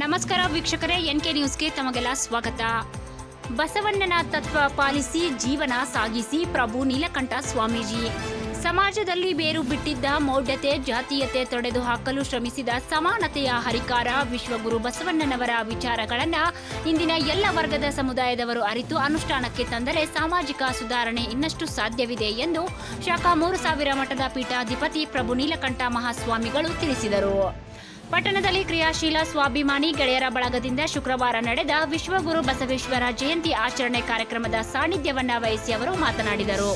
ನಮಸ್ಕಾರ ವೀಕ್ಷಕರೇ N K ನ್ಯೂಸ್ಗೆ ತಮಗೆಲ್ಲ ಸ್ವಾಗತ. ಬಸವಣ್ಣನ ತತ್ವ ಪಾಲಿಸಿ ಜೀವನ ಸಾಗಿಸಿ ಪ್ರಭು ನೀಲಕಂಠ ಸ್ವಾಮೀಜಿ. ಸಮಾಜದಲ್ಲಿ ಬೇರು ಬಿಟ್ಟಿದ್ದ ಮೌಢ್ಯತೆ, ಜಾತೀಯತೆ ತೊಡೆದು ಹಾಕಲು ಶ್ರಮಿಸಿದ ಸಮಾನತೆಯ ಹರಿಕಾರ ವಿಶ್ವಗುರು ಬಸವಣ್ಣನವರ ವಿಚಾರಗಳನ್ನು ಇಂದಿನ ಎಲ್ಲ ವರ್ಗದ ಸಮುದಾಯದವರು ಅರಿತು ಅನುಷ್ಠಾನಕ್ಕೆ ತಂದರೆ ಸಾಮಾಜಿಕ ಸುಧಾರಣೆ ಇನ್ನಷ್ಟು ಸಾಧ್ಯವಿದೆ ಎಂದು ಶಾಖಾ ಮೂರು ಸಾವಿರ ಮಠದ ಪೀಠಾಧಿಪತಿ ಪ್ರಭು ನೀಲಕಂಠ ಮಹಾಸ್ವಾಮಿಗಳು ತಿಳಿಸಿದರು. ಪಟ್ಟಣದಲ್ಲಿ ಕ್ರಿಯಾಶೀಲ ಸ್ವಾಭಿಮಾನಿ ಗೆಳೆಯರ ಬಳಗದಿಂದ ಶುಕ್ರವಾರ ನಡೆದ ವಿಶ್ವಗುರು ಬಸವೇಶ್ವರ ಜಯಂತಿ ಆಚರಣೆ ಕಾರ್ಯಕ್ರಮದ ಸಾನ್ನಿಧ್ಯವನ್ನ ವಹಿಸಿ ಅವರು ಮಾತನಾಡಿದರು.